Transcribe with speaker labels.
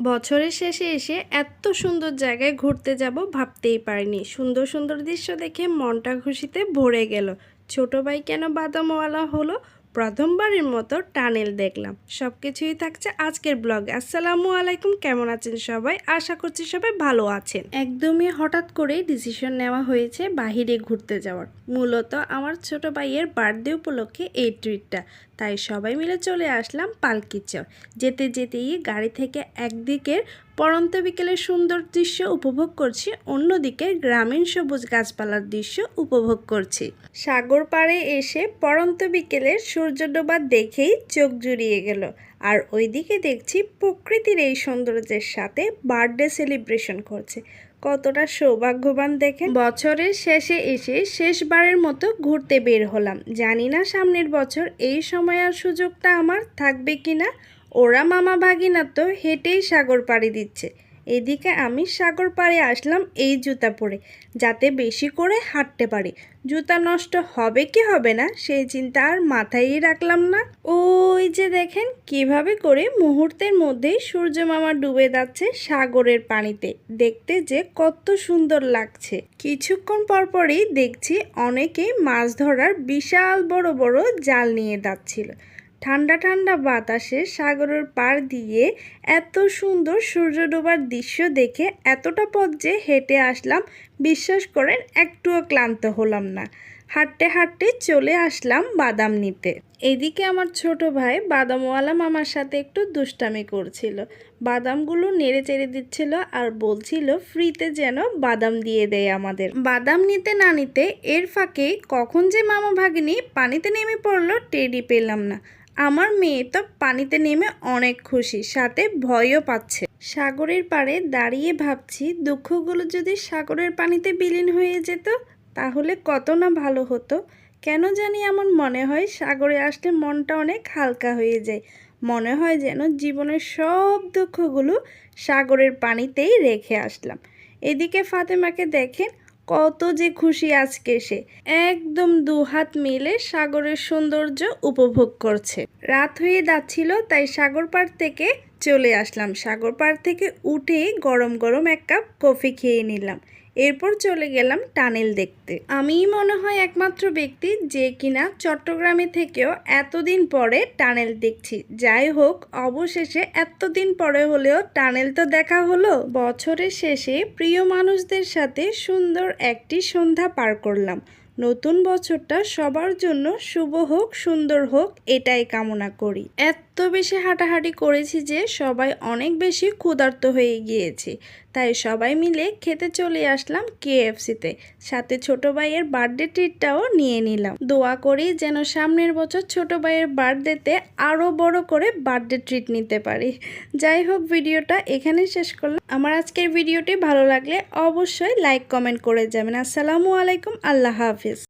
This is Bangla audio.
Speaker 1: বছরের শেষে এসে এত সুন্দর জায়গায় ঘুরতে যাব ভাবতেই পারিনি। সুন্দর সুন্দর দৃশ্য দেখে মনটা খুশিতে ভরে গেল। ছোট ভাই কেন বাদামওয়ালা হলো? প্রথমবারের মতো টানেল দেখলাম। সব কিছুই থাকছে আজকের ব্লগে। আসসালামু আলাইকুম, কেমন আছেন সবাই? আশা করছি সবাই ভালো আছেন। একদমই হঠাৎ করেই ডিসিশন নেওয়া হয়েছে বাহিরে ঘুরতে যাওয়ার। মূলত আমার ছোট ভাইয়ের বার্থডে উপলক্ষে এই ট্রিটটা তাই সবাই মিলে চলে আসলাম পালকি চর। যেতে যেতেই গাড়ি থেকে একদিকের পরন্ত বিকেলের সুন্দর দৃশ্য উপভোগ করছি, অন্যদিকে গ্রামীণ সবুজ গাছপালার দৃশ্য উপভোগ করছি। সাগর পাড়ে এসে পরন্ত বিকেলের সূর্য ডোবা দেখেই চোখ জুড়িয়ে গেল, আর ওইদিকে দেখছি প্রকৃতির এই সৌন্দর্যের সাথে বার্থডে সেলিব্রেশন করছে। কতটা সৌভাগ্যবান দেখেন। বছরের শেষে এসে শেষবারের মতো ঘুরতে বের হলাম। জানি না সামনের বছর এই সময় আর সুযোগটা আমার থাকবে কিনা। ওরা মামা ভাগিনা তো হেঁটেই সাগর পাড়ি দিচ্ছে। এদিকে আমি সাগর পাড়ে আসলাম এই জুতা পরে, যাতে বেশি করে হাঁটতে পারি। জুতা নষ্ট হবে কি হবে না সেই চিন্তা আর মাথায় রাখলাম না। ওই যে দেখেন কীভাবে করে মুহূর্তের মধ্যেই সূর্য মামা ডুবে যাচ্ছে সাগরের পানিতে। দেখতে যে কত সুন্দর লাগছে। কিছুক্ষণ পরপরই দেখছি অনেকেই মাছ ধরার বিশাল বড় বড় জাল নিয়ে যাচ্ছিল। ঠান্ডা ঠান্ডা বাতাসে সাগরের পাড় দিয়ে এত সুন্দর সূর্য ডোবার দৃশ্য দেখে এতটা পথ যে হেঁটে আসলাম, বিশ্বাস করেন একটুও ক্লান্ত হলাম না। হাঁটতে হাঁটতে চলে আসলাম বাদাম নিতে। এদিকে আমার ছোট ভাই বাদামওয়ালা মামার সাথে একটু দুষ্টামি করছিল। বাদামগুলো নেড়ে চেড়ে দিচ্ছিল আর বলছিল, ফ্রিতে যেন বাদাম দিয়ে দেয় আমাদের। বাদাম নিতে না নিতে এর ফাঁকে কখন যে মামা ভাগিনী পানিতে নেমে পড়ল টেডি পেলাম না। আমার মেয়ে তো পানিতে নেমে অনেক খুশি, সাথে ভয়ও পাচ্ছে। সাগরের পাড়ে দাঁড়িয়ে ভাবছি, দুঃখগুলো যদি সাগরের পানিতে বিলীন হয়ে যেত, তাহলে কত না ভালো হতো। কেন জানি এমন মনে হয় সাগরে আসলে মনটা অনেক হালকা হয়ে যায়। মনে হয় যেন জীবনের সব দুঃখগুলো সাগরের পানিতেই রেখে আসলাম। এদিকে ফাতেমাকে দেখেন কত যে খুশি আজকে সে। একদম দু হাত মিলে সাগরের সৌন্দর্য উপভোগ করছে। রাত হয়ে যাচ্ছিল, তাই সাগর পাড় থেকে চলে আসলাম। সাগর পাড় থেকে উঠে গরম গরম এক কাপ কফি খেয়ে নিলাম। এরপর চলে গেলাম টানেল দেখতে। আমিই মনে হয় একমাত্র ব্যক্তি যে কিনা চট্টগ্রামে থেকেও এতদিন পরে টানেল দেখছি। যাই হোক, অবশেষে এতদিন পরে হলেও টানেল তো দেখা হলো। বছরের শেষে প্রিয় মানুষদের সাথে সুন্দর একটি সন্ধ্যা পার করলাম। নতুন বছরটা সবার জন্য শুভ হোক, সুন্দর হোক, এটাই কামনা করি। এত বেশি হাঁটাহাঁটি করেছি যে সবাই অনেক বেশি ক্ষুধার্ত হয়ে গিয়েছে। তাই সবাই মিলে খেতে চলে আসলাম কেএফসিতে সাথে ছোট ভাইয়ের বার্থডে ট্রিটটাও নিয়ে নিলাম। দোয়া করি যেন সামনের বছর ছোট ভাইয়ের বার্থডেতে আরও বড় করে বার্থডে ট্রিট নিতে পারি। যাই হোক, ভিডিওটা এখানে শেষ করলাম। আমার আজকের ভিডিওটি ভালো লাগলে অবশ্যই লাইক, কমেন্ট করে যাবেন। আসসালামু আলাইকুম, আল্লাহ হাফিজ।